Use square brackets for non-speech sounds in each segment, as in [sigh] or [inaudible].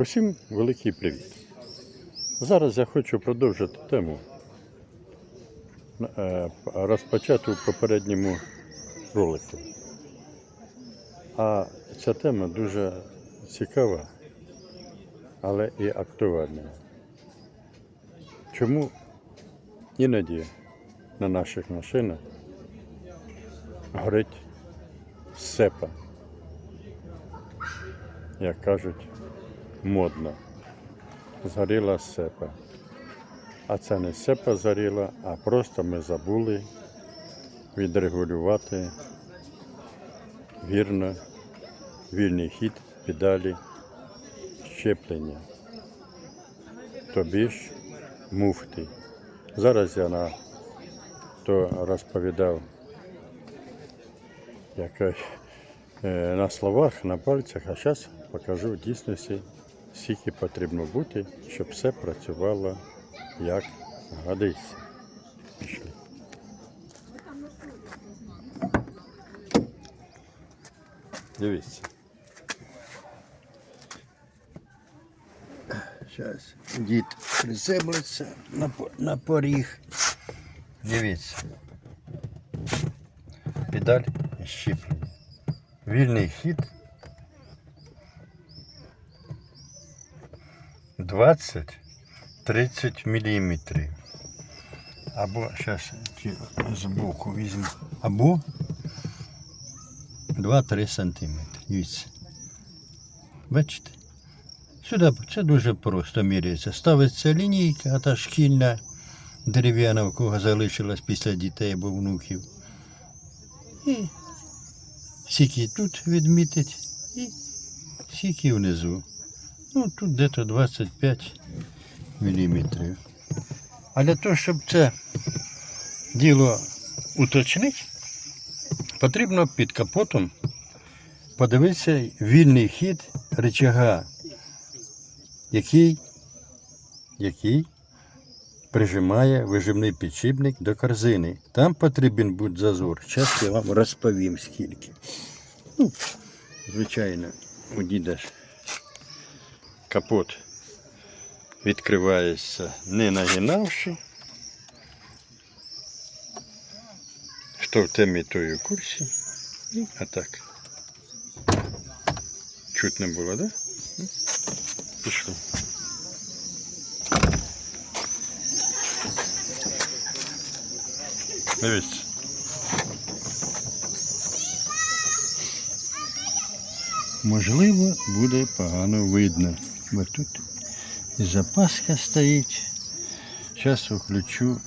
Усім великий привіт. Зараз я хочу продовжити тему, е, розпочату в попередньому ролику. А ця тема дуже цікава, але і актуальна. Чому іноді на наших машинах горить сепа, як кажуть, модно. Згоріла сепа. А це не сепа згоріла, а просто ми забули відрегулювати вірно вільний хід педалі щеплення. Тобі ж муфти. Зараз я на то розповідав як, е, на словах, на пальцях, а зараз покажу в дійсності, скільки потрібно бути, щоб все працювало як годиться. Пішли. Дивіться. Зараз дід приземлиться на, на поріг. Дивіться. Педаль щіплення. Вільний хід 20-30 міліметрів. Або зараз збоку візьму. Або 2-3 сантиметри. Дивіться. Бачите? Сюди це дуже просто міряється. Ставиться лінійка, а та шкільна дерев'яна, у кого залишилась після дітей або внуків. І скільки тут відмітить, і скільки внизу. Ну, тут десь 25 міліметрів. А для того, щоб це діло уточнити, потрібно під капотом подивитися вільний хід рычага, який, який прижимає вижимний підшипник до корзини. Там потрібен буде зазор. Зараз я вам розповім скільки. Ну, звичайно, ж капот відкривається не нагинавши. Хто в темі, той у курсі. І отак. Чуть не було, да? Ну, Пішло. Дивіться. Можливо, буде погано видно, бо тут і запаска стоїть. Зараз включу.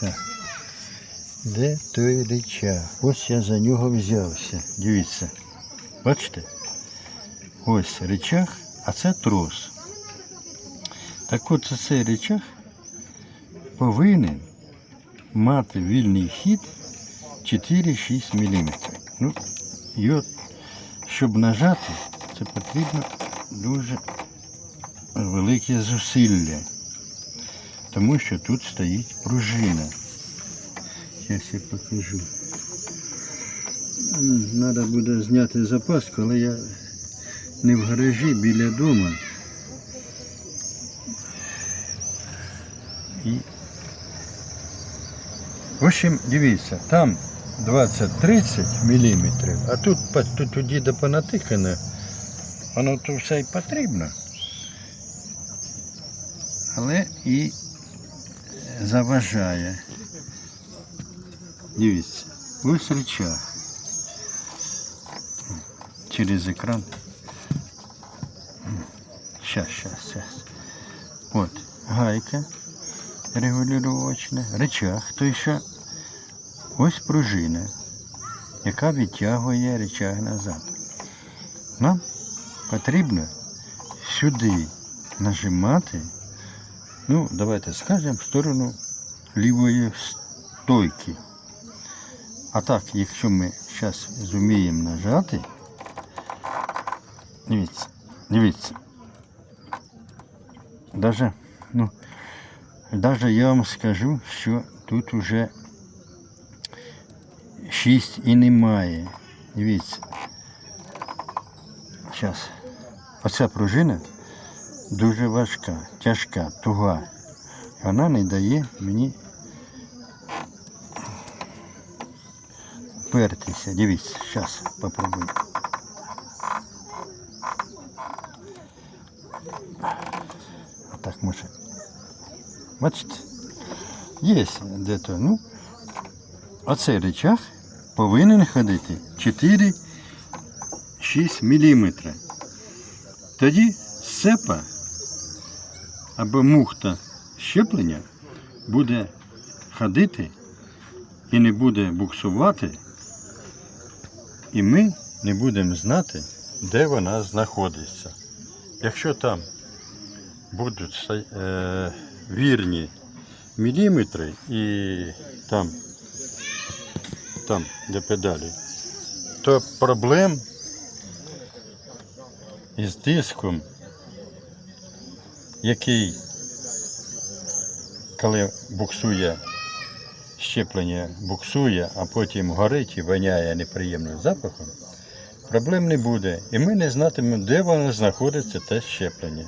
Так. Де той речах? Ось я за нього взявся. Дивіться. Бачите? Ось речах, а це трос. Так от цей речах повинен мати вільний хід 4-6 мм. Ну, його, щоб нажати, це потрібно дуже велике зусилля, тому що тут стоїть пружина. Зараз я покажу. Треба буде зняти запаску, але я не в гаражі біля дому. І в общем, дивіться, там 20-30 мм, а тут, тут у діда понатикане, воно то все й потрібно. Але і заважає. Дивіться, ось речах. Через екран. Щас, щас, щас. От, гайка регулювачна, речах, то що ось пружина, яка відтягує речаг назад. Нам потрібно сюди нажимати, ну, давайте скажемо, в сторону лівої стойки. А так, якщо ми зараз зуміємо нажати, дивіться, дивіться. Даже, ну, даже я вам скажу, що тут уже 6 і немає. Дивіться. Зараз. Оця пружина дуже важка, тяжка, туга. Вона не дає мені пертися. Дивіться, зараз попробую. Отак може. Бачите? Є де-то. Ну, оцей речах повинен ходити 4-6 мм. Тоді сепа або мухта щеплення буде ходити і не буде буксувати, і ми не будемо знати, де вона знаходиться. Якщо там будуть е, вірні міліметри і там, там, де педалі, то проблем із диском, який, коли буксує щеплення, буксує, а потім горить і воняє неприємним запахом, проблем не буде. І ми не знатимемо, де воно знаходиться те щеплення.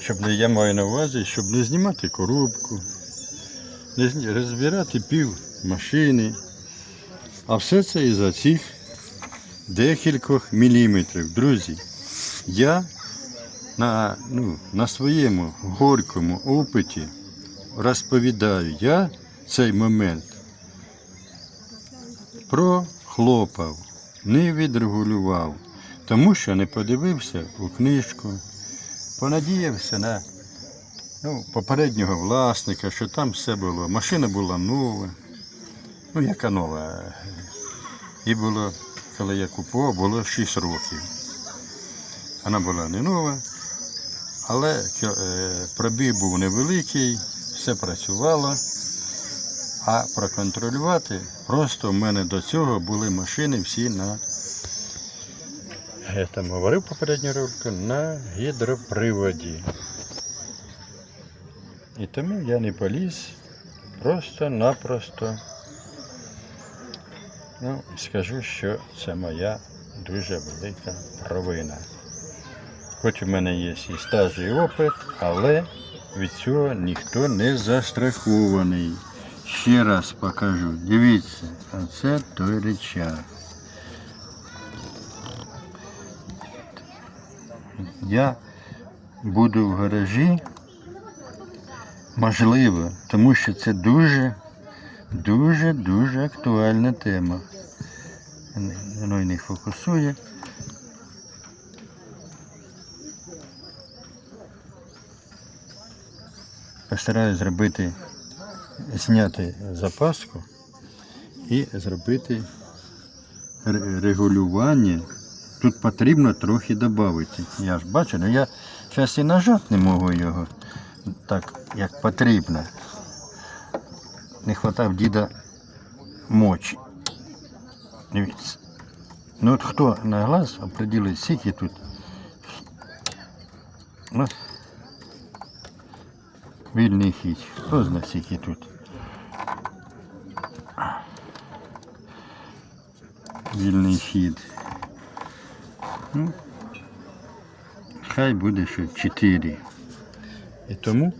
Щоб не я маю на увазі, щоб не знімати коробку, не розбирати пів машини. А все це із-за цих декількох міліметрів. Друзі, я на, ну, на своєму горькому опиті розповідаю, я цей момент прохлопав, не відрегулював, тому що не подивився у книжку, понадіявся на ну, попереднього власника, що там все було. Машина була нова. Ну, яка нова? І було, коли я купував, було 6 років. Вона була не нова, але е, пробіг був невеликий, все працювало. А проконтролювати просто в мене до цього були машини всі на. Я там говорив попередню ролику, на гідроприводі. І тому я не поліз просто-напросто. Ну, скажу, що це моя дуже велика провина. Хоч у мене є і стаж, і опит, але від цього ніхто не застрахований. Ще раз покажу. Дивіться, оце той речах. Я буду в гаражі, можливо, тому що це дуже, дуже, дуже актуальна тема. Воно не фокусує. Постараюсь зробити, зняти запаску і зробити регулювання. Тут потрібно трохи додати. Я ж бачу, але я зараз і нажати не можу його так, як потрібно. Не вистачав діда мочі. Дивіться. Ну от хто на глаз определить, скільки тут. От. Вільний хід. Хто знає, скільки тут. Вільний хід. Ну, хай буде що 4. І тому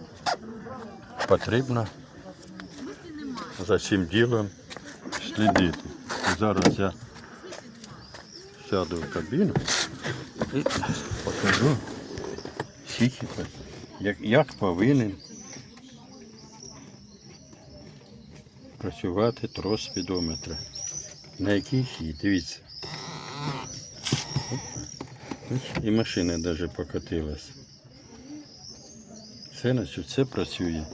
потрібно За цим ділом слідити. Зараз я сяду в кабіну і покажу, скільки, як, як повинен працювати трос спідометра. На який хід, дивіться. І машина навіть покотилась. Все, значить, все працює.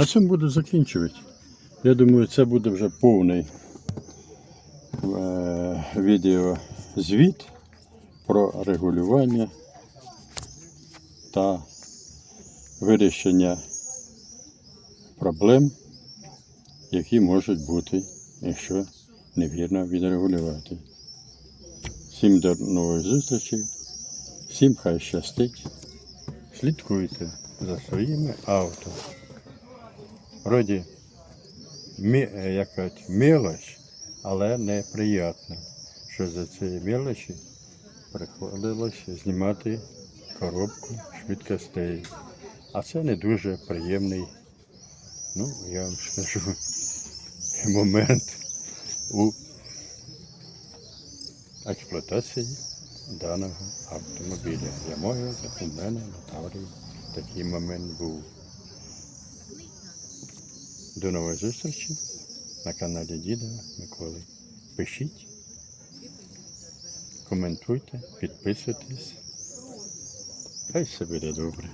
На цьому буду закінчувати. Я думаю, це буде вже повний е, відеозвіт про регулювання та вирішення проблем, які можуть бути, якщо невірно відрегулювати. Всім до нових зустрічей, всім хай щастить. Слідкуйте за своїми авто. Вроді е, як кажуть, мілоч, але неприємна. Що за цієї мілочі приходилося знімати коробку швидкостей. А це не дуже приємний, ну, я вам скажу, [laughs] момент у експлуатації даного автомобіля. Я можу, у мене на Таврії такий момент був. До нової зустрічі на каналі Діда Миколи. Пишіть, коментуйте, підписуйтесь. Хай все буде добре.